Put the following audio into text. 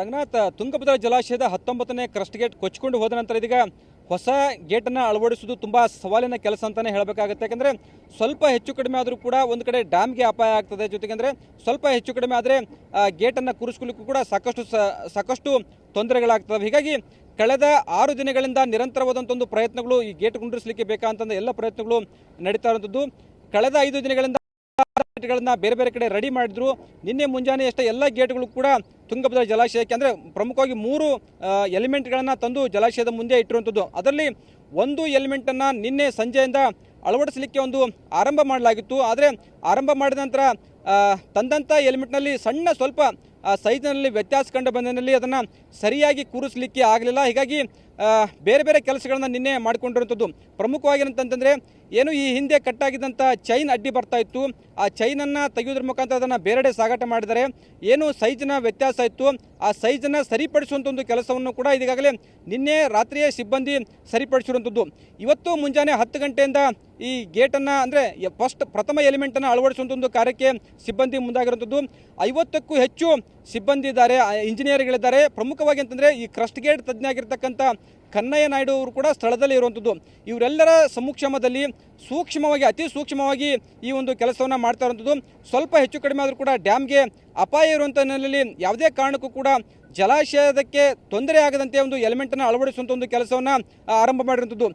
ರಂಗನಾಥ್, ತುಂಗಭದ್ರಾ ಜಲಾಶಯದ ಹತ್ತೊಂಬತ್ತನೇ crust gate ಕೊಚ್ಕೊಂಡು ಹೋದ ನಂತರ ಇದೀಗ ಹೊಸ ಗೇಟನ್ನು ಅಳವಡಿಸುವುದು ತುಂಬ ಸವಾಲಿನ ಕೆಲಸ ಅಂತಾನೆ ಹೇಳಬೇಕಾಗುತ್ತೆ. ಯಾಕಂದರೆ ಸ್ವಲ್ಪ ಹೆಚ್ಚು ಕಡಿಮೆ ಆದರೂ ಕೂಡ ಒಂದು ಕಡೆ ಡ್ಯಾಮ್ಗೆ ಅಪಾಯ ಆಗ್ತದೆ. ಜೊತೆಗೆ ಅಂದರೆ ಸ್ವಲ್ಪ ಹೆಚ್ಚು ಕಡಿಮೆ ಆದರೆ ಗೇಟನ್ನು ಕೂರಿಸ್ಕೊಳ್ಳಿಕ್ಕೂ ಕೂಡ ಸಾಕಷ್ಟು ಸಾಕಷ್ಟು ತೊಂದರೆಗಳಾಗ್ತವೆ. ಹೀಗಾಗಿ ಕಳೆದ ಆರು ದಿನಗಳಿಂದ ನಿರಂತರವಾದಂಥ ಒಂದು ಪ್ರಯತ್ನಗಳು ಈ ಗೇಟ್ ಕುಂಡಿರಿಸಲಿಕ್ಕೆ ಬೇಕಾದಂಥ ಎಲ್ಲ ಪ್ರಯತ್ನಗಳು ನಡೀತಾ ಇರುವಂಥದ್ದು ಕಳೆದ ಐದು ದಿನಗಳಿಂದ ಗೇಟ್ಗಳನ್ನ ಬೇರೆ ಬೇರೆ ಕಡೆ ರೆಡಿ ಮಾಡಿದ್ರು. ನಿನ್ನೆ ಮುಂಜಾನೆ ಅಷ್ಟೇ ಎಲ್ಲ ಗೇಟ್ಗಳು ಕೂಡ ತುಂಗಭದ್ರಾ ಜಲಾಶಯಕ್ಕೆ ಅಂದರೆ ಪ್ರಮುಖವಾಗಿ ಮೂರು ಎಲಿಮೆಂಟ್ಗಳನ್ನು ತಂದು ಜಲಾಶಯದ ಮುಂದೆ ಇಟ್ಟಿರುವಂಥದ್ದು. ಅದರಲ್ಲಿ ಒಂದು ಎಲಿಮೆಂಟನ್ನು ನಿನ್ನೆ ಸಂಜೆಯಿಂದ ಅಳವಡಿಸಲಿಕ್ಕೆ ಒಂದು ಆರಂಭ ಮಾಡಲಾಗಿತ್ತು. ಆದರೆ ಆರಂಭ ಮಾಡಿದ ನಂತರ ತಂದಂಥ ಎಲಿಮೆಂಟ್ನಲ್ಲಿ ಸಣ್ಣ ಸ್ವಲ್ಪ ಆ, ಸೈಜ್ನಲ್ಲಿ ವ್ಯತ್ಯಾಸ ಕಂಡು ಬಂದಿನಲ್ಲಿ ಅದನ್ನು ಸರಿಯಾಗಿ ಕೂರಿಸಲಿಕ್ಕೆ ಆಗಲಿಲ್ಲ. ಹೀಗಾಗಿ ಬೇರೆ ಬೇರೆ ಕೆಲಸಗಳನ್ನು ನಿನ್ನೆ ಮಾಡಿಕೊಂಡಿರುವಂಥದ್ದು. ಪ್ರಮುಖವಾಗಿ ಏನಂತಂತಂದರೆ ಏನು ಈ ಹಿಂದೆ ಕಟ್ಟಾಗಿದ್ದಂಥ ಚೈನ್ ಅಡ್ಡಿ ಬರ್ತಾ ಇತ್ತು. ಆ ಚೈನನ್ನು ತೆಗೆಯೋದ್ರ ಮುಖಾಂತರ ಅದನ್ನು ಬೇರೆಡೆ ಸಾಗಾಟ ಮಾಡಿದರೆ ಏನು ಸೈಜ್ನ ವ್ಯತ್ಯಾಸ ಇತ್ತು. ಆ ಸೈಜನ್ನು ಸರಿಪಡಿಸುವಂಥ ಒಂದು ಕೆಲಸವನ್ನು ಕೂಡ ಇದೀಗಾಗಲೇ ನಿನ್ನೆ ರಾತ್ರಿಯೇ ಸಿಬ್ಬಂದಿ ಸರಿಪಡಿಸಿರುವಂಥದ್ದು. ಇವತ್ತು ಮುಂಜಾನೆ ಹತ್ತು ಗಂಟೆಯಿಂದ ಈ ಗೇಟನ್ನು ಅಂದರೆ ಫಸ್ಟ್ ಪ್ರಥಮ ಎಲಿಮೆಂಟನ್ನು ಅಳವಡಿಸುವಂಥ ಒಂದು ಕಾರ್ಯಕ್ಕೆ ಸಿಬ್ಬಂದಿ ಮುಂದಾಗಿರುವಂಥದ್ದು. ಐವತ್ತಕ್ಕೂ ಹೆಚ್ಚು ಸಿಬ್ಬಂದಿ ಇದ್ದಾರೆ ಇಂಜಿನಿಯರ್ಗಳಿದ್ದಾರೆ ಪ್ರಮುಖವಾಗಿ ಅಂತಂದರೆ ಈ ಕ್ರಸ್ಟ್ ಗೇಟ್ ತಜ್ಞಾಗಿರ್ತಕ್ಕಂಥ ಕನ್ನಯ್ಯ ನಾಯ್ಡು ಅವರು ಕೂಡ ಸ್ಥಳದಲ್ಲಿ ಇರುವಂಥದ್ದು. ಇವರೆಲ್ಲರ ಸಮುಕ್ಷಮದಲ್ಲಿ ಸೂಕ್ಷ್ಮವಾಗಿ, ಅತಿ ಸೂಕ್ಷ್ಮವಾಗಿ ಈ ಒಂದು ಕೆಲಸವನ್ನು ಮಾಡ್ತಾ ಇರುವಂಥದ್ದು. ಸ್ವಲ್ಪ ಹೆಚ್ಚು ಕಡಿಮೆ ಆದರೂ ಕೂಡ ಡ್ಯಾಮ್ಗೆ ಅಪಾಯ ಇರುವಂಥ ಹಿನ್ನೆಲೆಯಲ್ಲಿ ಯಾವುದೇ ಕಾರಣಕ್ಕೂ ಕೂಡ ಜಲಾಶಯದಕ್ಕೆ ತೊಂದರೆ ಆಗದಂತೆ ಒಂದು ಎಲಿಮೆಂಟನ್ನು ಅಳವಡಿಸುವಂಥ ಒಂದು ಕೆಲಸವನ್ನು ಆರಂಭ ಮಾಡಿರುವಂಥದ್ದು.